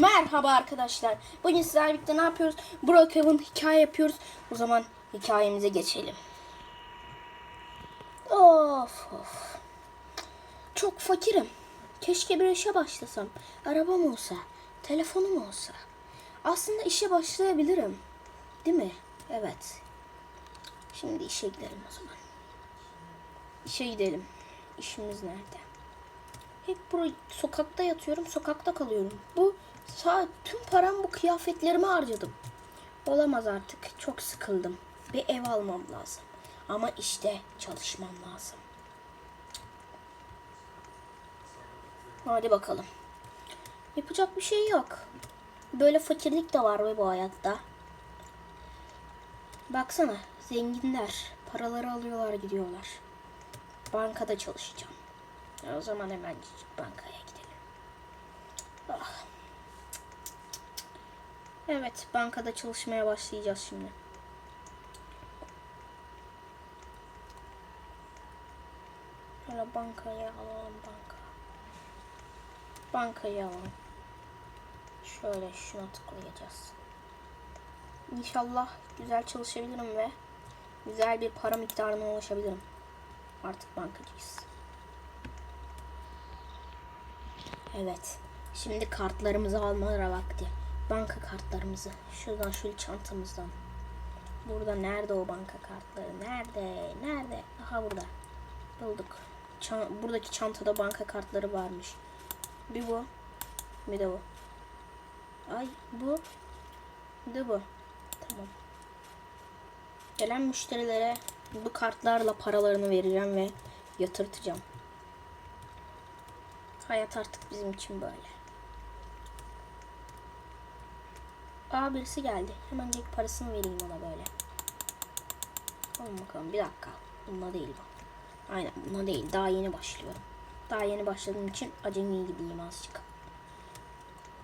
Merhaba arkadaşlar. Bugün sizlerle birlikte ne yapıyoruz? Brookhaven hikaye yapıyoruz. O zaman hikayemize geçelim. Of of. Çok fakirim. Keşke bir işe başlasam. Arabam olsa, telefonum olsa. Aslında işe başlayabilirim. Değil mi? Evet. Şimdi işe gidelim o zaman. İşe gidelim. İşimiz nerede? Hep bu sokakta yatıyorum, sokakta kalıyorum. Bu sağ tüm param bu kıyafetlerime harcadım. Olamaz artık. Çok sıkıldım. Bir ev almam lazım. Ama işte çalışmam lazım. Hadi bakalım. Yapacak bir şey yok. Böyle fakirlik de var be bu hayatta. Baksana zenginler paraları alıyorlar gidiyorlar. Bankada çalışacağım. O zaman hemen bankaya gidelim. Ah. Evet, bankada çalışmaya başlayacağız şimdi. Şöyle bankaya alalım banka. Bankayı alalım. Şöyle şuna tıklayacağız. İnşallah güzel çalışabilirim ve güzel bir para miktarına ulaşabilirim. Artık bankacıyız. Evet. Şimdi kartlarımızı almaları vakti. Banka kartlarımızı. Şuradan şöyle çantamızdan. Burada nerede o banka kartları? Nerede? Nerede? Aha burada. Bulduk. Çan- buradaki çantada banka kartları varmış. Bir bu. Bir de bu. Ay bu. Bir de bu. Tamam. Gelen müşterilere bu kartlarla paralarını vereceğim ve yatırtacağım. Hayat artık bizim için böyle. Aa birisi geldi. Hemen gidip parasını vereyim ona böyle. Tamam bakalım bir dakika. Bununla değil bu. Aynen bununla değil. Daha yeni başlıyorum. Daha yeni başladığım için acemi gideyim azıcık.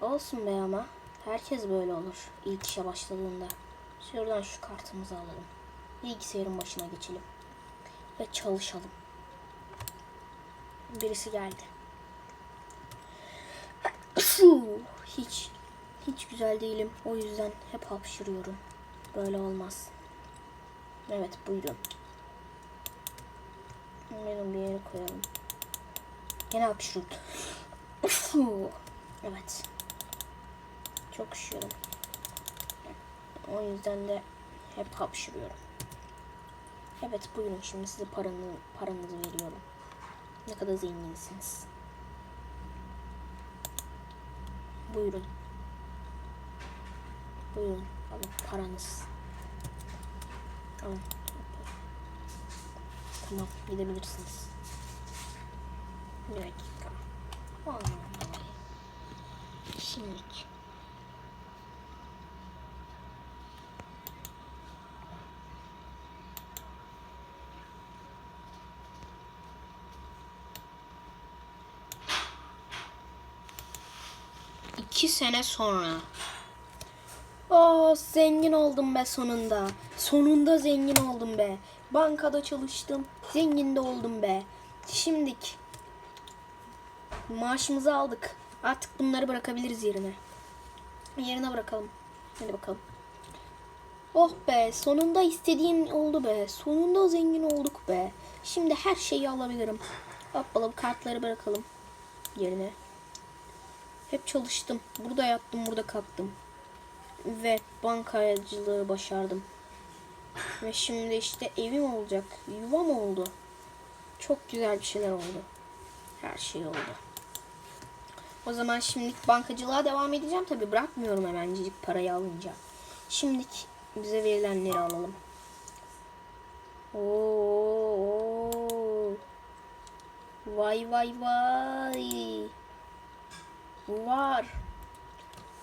Olsun be ama. Herkes böyle olur. İlk işe başladığında. Şuradan şu kartımızı alalım. Bilgisayarın başına geçelim. Ve çalışalım. Birisi geldi. hiç hiç güzel değilim. O yüzden hep hapşırıyorum. Böyle olmaz. Evet buyurun. Buyurun bir yere koyalım. Yine hapşırdım. evet. Çok üşüyorum. O yüzden de hep hapşırıyorum. Evet buyurun şimdi size paranı, paranızı veriyorum. Ne kadar zenginsiniz. Buyurun. Buyurun. Alın paranız. Alın. Tamam gidebilirsiniz. Bir dakika. Şimdilik. İki sene sonra. Aa zengin oldum be sonunda. Sonunda zengin oldum be. Bankada çalıştım. Zengin de oldum be. Şimdik. Maaşımızı aldık. Artık bunları bırakabiliriz yerine. Yerine bırakalım. Hadi bakalım. Oh be sonunda istediğim oldu be. Sonunda zengin olduk be. Şimdi her şeyi alabilirim. Hoppalım kartları bırakalım yerine. Hep çalıştım. Burada yattım, burada kalktım. Ve bankacılığı başardım. Ve şimdi işte evim olacak. Yuvam oldu. Çok güzel bir şeyler oldu. Her şey oldu. O zaman şimdilik bankacılığa devam edeceğim. Tabi bırakmıyorum hemencik parayı alınca. Şimdilik bize verilenleri alalım. Oo. Vay vay vay. Var.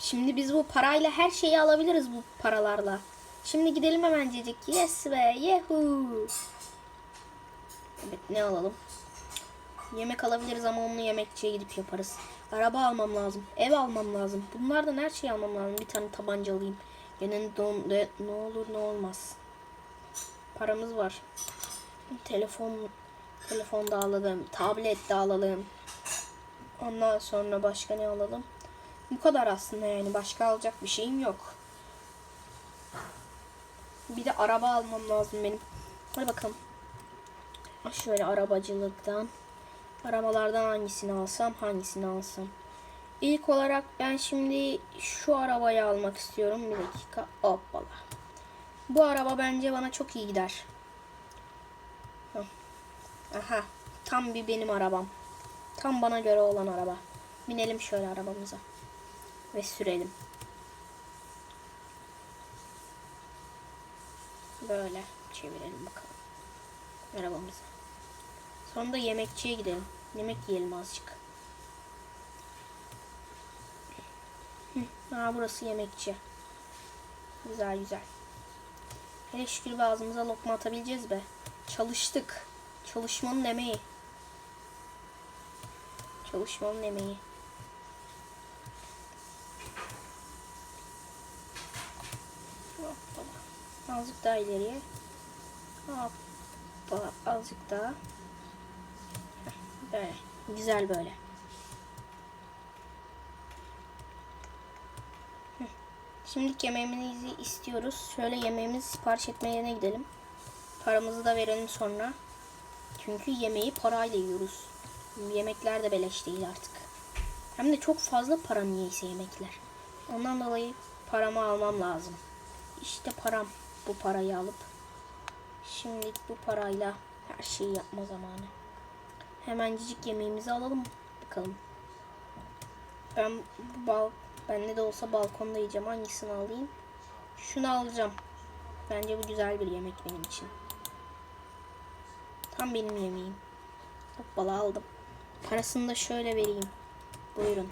Şimdi biz bu parayla her şeyi alabiliriz bu paralarla. Şimdi gidelim hemencecik. Yes be. Yahoo. Evet ne alalım? Yemek alabiliriz ama onu yemekçiye gidip yaparız. Araba almam lazım. Ev almam lazım. Bunlardan her şeyi almam lazım. Bir tane tabanca alayım. Gene don, de, ne olur ne olmaz. Paramız var. Telefon telefon da alalım. Tablet de alalım. Ondan sonra başka ne alalım? Bu kadar aslında yani. Başka alacak bir şeyim yok. Bir de araba almam lazım benim. Hadi bakalım. Şöyle arabacılıktan. Arabalardan hangisini alsam hangisini alsam. İlk olarak ben şimdi şu arabayı almak istiyorum. Bir dakika. Hoppala. Bu araba bence bana çok iyi gider. Aha. Tam bir benim arabam. Tam bana göre olan araba. Binelim şöyle arabamıza. Ve sürelim. Böyle çevirelim bakalım. Arabamızı. Sonra da yemekçiye gidelim. Yemek yiyelim azıcık. Hı, burası yemekçi. Güzel güzel. Hele şükür ağzımıza lokma atabileceğiz be. Çalıştık. Çalışmanın emeği. Çalışmanın emeği. Hoppala. Azıcık daha ileriye. Hoppa. Azıcık daha. Böyle. Güzel böyle. Şimdi yemeğimizi istiyoruz. Şöyle yemeğimizi sipariş etme yerine gidelim. Paramızı da verelim sonra. Çünkü yemeği parayla yiyoruz. Yemekler de beleş değil artık. Hem de çok fazla para niyeyse yemekler. Ondan dolayı paramı almam lazım. İşte param. Bu parayı alıp şimdi bu parayla her şeyi yapma zamanı. Hemencik yemeğimizi alalım bakalım. Ben bu bal bende de olsa balkonda yiyeceğim. Hangisini alayım? Şunu alacağım. Bence bu güzel bir yemek benim için. Tam benim yemeğim. Hoppala aldım. Parasını da şöyle vereyim. Buyurun.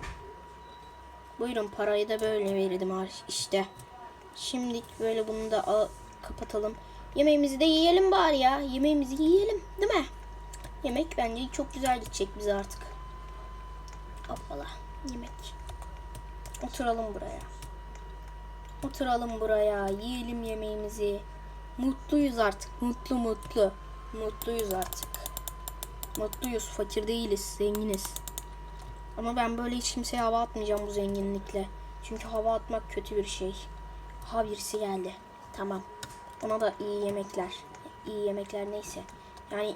Buyurun parayı da böyle verdim ar- işte. Şimdi böyle bunu da kapatalım. Yemeğimizi de yiyelim bari ya. Yemeğimizi yiyelim değil mi? Yemek bence çok güzel gidecek bize artık. Hoppala yemek. Oturalım buraya. Oturalım buraya. Yiyelim yemeğimizi. Mutluyuz artık. Mutlu mutlu. Mutluyuz artık. Mutluyuz. Fakir değiliz. Zenginiz. Ama ben böyle hiç kimseye hava atmayacağım bu zenginlikle. Çünkü hava atmak kötü bir şey. Ha birisi geldi. Tamam. Ona da iyi yemekler. İyi yemekler neyse. Yani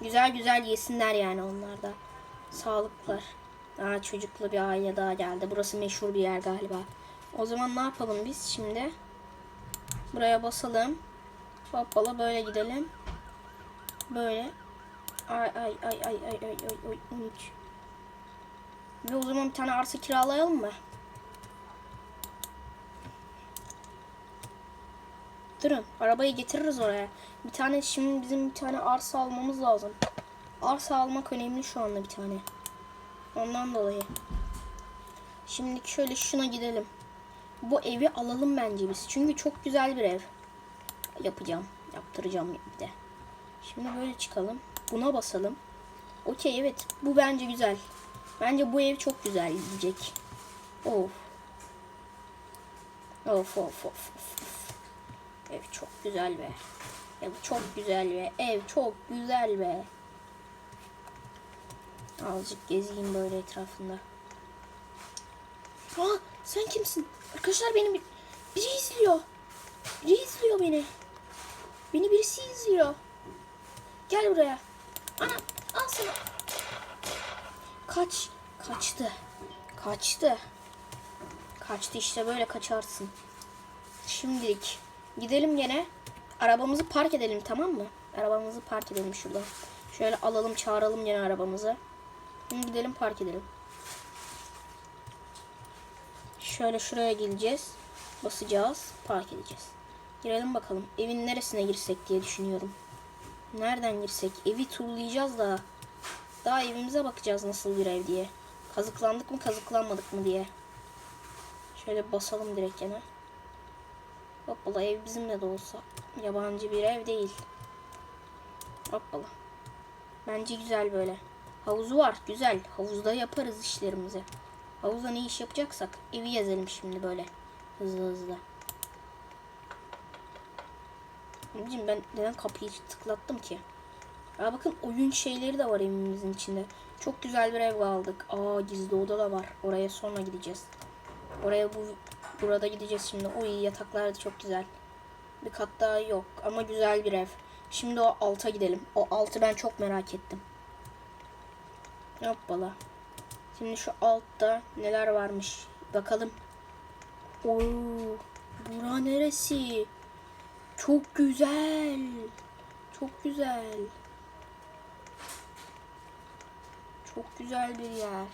güzel güzel yesinler yani onlar da. Sağlıklar. Aa, çocuklu bir aile daha geldi. Burası meşhur bir yer galiba. O zaman ne yapalım biz şimdi? Buraya basalım. Hoppala böyle gidelim. Böyle. Ay ay ay ay ay ay ay ay 13. Ve o zaman bir tane arsa kiralayalım mı? Durun. Arabayı getiririz oraya. Bir tane şimdi bizim bir tane arsa almamız lazım. Arsa almak önemli şu anda bir tane. Ondan dolayı. Şimdi şöyle şuna gidelim. Bu evi alalım bence biz. Çünkü çok güzel bir ev. Yapacağım. Yaptıracağım bir de. Şimdi böyle çıkalım. Buna basalım. Okey evet. Bu bence güzel. Bence bu ev çok güzel gidecek. Of. Of of of of. Ev çok güzel be. Ev çok güzel be. Ev çok güzel be. Azıcık gezeyim böyle etrafında. Aa sen kimsin? Arkadaşlar beni bir, biri izliyor. Biri izliyor beni. Beni birisi izliyor. Gel buraya. Ana al sana. Kaç. Kaçtı. Kaçtı. Kaçtı işte böyle kaçarsın. Şimdilik gidelim gene. Arabamızı park edelim tamam mı? Arabamızı park edelim şurada. Şöyle alalım çağıralım gene arabamızı. Şimdi gidelim park edelim. Şöyle şuraya geleceğiz. Basacağız. Park edeceğiz. Girelim bakalım. Evin neresine girsek diye düşünüyorum. Nereden girsek? Evi turlayacağız da. Daha evimize bakacağız nasıl bir ev diye. Kazıklandık mı kazıklanmadık mı diye. Şöyle basalım direkt gene. Hoppala ev bizimle de olsa. Yabancı bir ev değil. Hoppala. Bence güzel böyle. Havuzu var güzel. Havuzda yaparız işlerimizi. Havuzda ne iş yapacaksak evi gezelim şimdi böyle. Hızlı hızlı. Abicim ben neden kapıyı tıklattım ki? Ya bakın oyun şeyleri de var evimizin içinde. Çok güzel bir ev aldık. Aa gizli oda da var. Oraya sonra gideceğiz. Oraya bu burada gideceğiz şimdi. Oy yataklar da çok güzel. Bir kat daha yok ama güzel bir ev. Şimdi o alta gidelim. O altı ben çok merak ettim. Hoppala. Şimdi şu altta neler varmış bakalım. Oo, bura neresi? Çok güzel. Çok güzel. Çok güzel bir yer.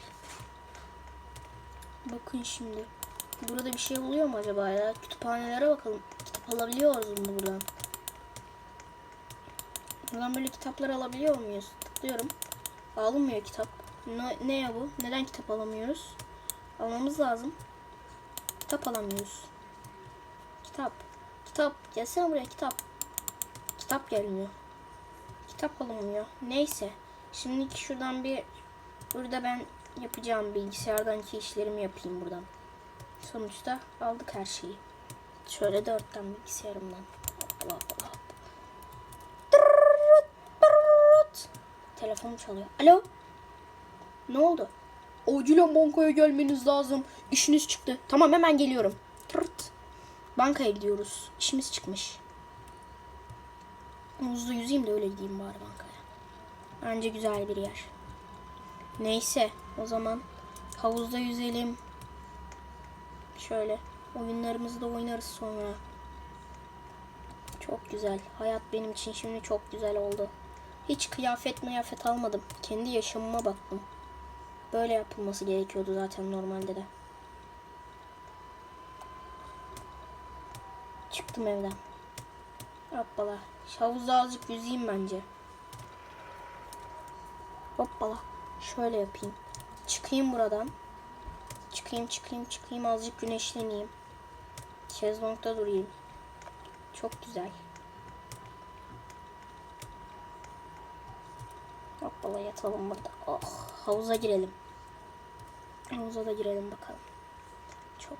Bakın şimdi. Burada bir şey oluyor mu acaba ya? Kütüphanelere bakalım. Kitap alabiliyoruz mu buradan? Buradan böyle kitaplar alabiliyor muyuz? Tıklıyorum. Alınmıyor kitap. Ne, ne ya bu? Neden kitap alamıyoruz? Almamız lazım. Kitap alamıyoruz. Kitap. Kitap. Gelsene buraya kitap. Kitap gelmiyor. Kitap alınmıyor. Neyse. Şimdi şuradan bir burada ben yapacağım bilgisayardan ki işlerimi yapayım buradan. Sonuçta aldık her şeyi. Şöyle dörtten bilgisayarımdan. Hop, hop, hop. Telefonum çalıyor. Alo? Ne oldu? Acilen bankaya gelmeniz lazım. İşiniz çıktı. Tamam hemen geliyorum. Tırt. Bankaya gidiyoruz. İşimiz çıkmış. Havuzda yüzeyim de öyle gideyim bari bankaya. Bence güzel bir yer. Neyse o zaman havuzda yüzelim. Şöyle oyunlarımızı da oynarız sonra. Çok güzel. Hayat benim için şimdi çok güzel oldu. Hiç kıyafet mıyafet almadım. Kendi yaşamıma baktım. Böyle yapılması gerekiyordu zaten normalde de. Çıktım evden. Hoppala. Havuzda azıcık yüzeyim bence. Hoppala. Şöyle yapayım. Çıkayım buradan. Çıkayım çıkayım çıkayım azıcık güneşleneyim. Şezlongda durayım. Çok güzel. Hoppala yatalım burada. Oh havuza girelim. Havuza da girelim bakalım. Çok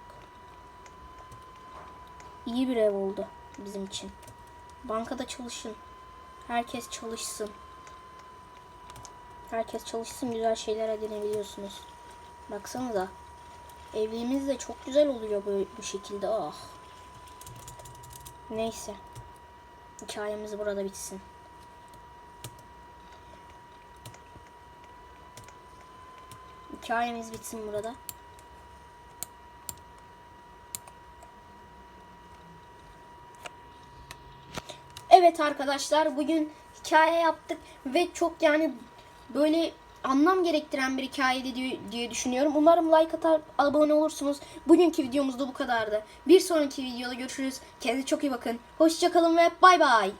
iyi bir ev oldu bizim için. Bankada çalışın. Herkes çalışsın. Herkes çalışsın güzel şeyler edinebiliyorsunuz. Baksanıza. Evliliğimiz de çok güzel oluyor böyle bu şekilde. Ah. Neyse. Hikayemiz burada bitsin. Hikayemiz bitsin burada. Evet arkadaşlar bugün hikaye yaptık ve çok yani böyle anlam gerektiren bir hikayeydi diye, düşünüyorum. Umarım like atar, abone olursunuz. Bugünkü videomuz da bu kadardı. Bir sonraki videoda görüşürüz. Kendinize çok iyi bakın. Hoşçakalın ve bay bay.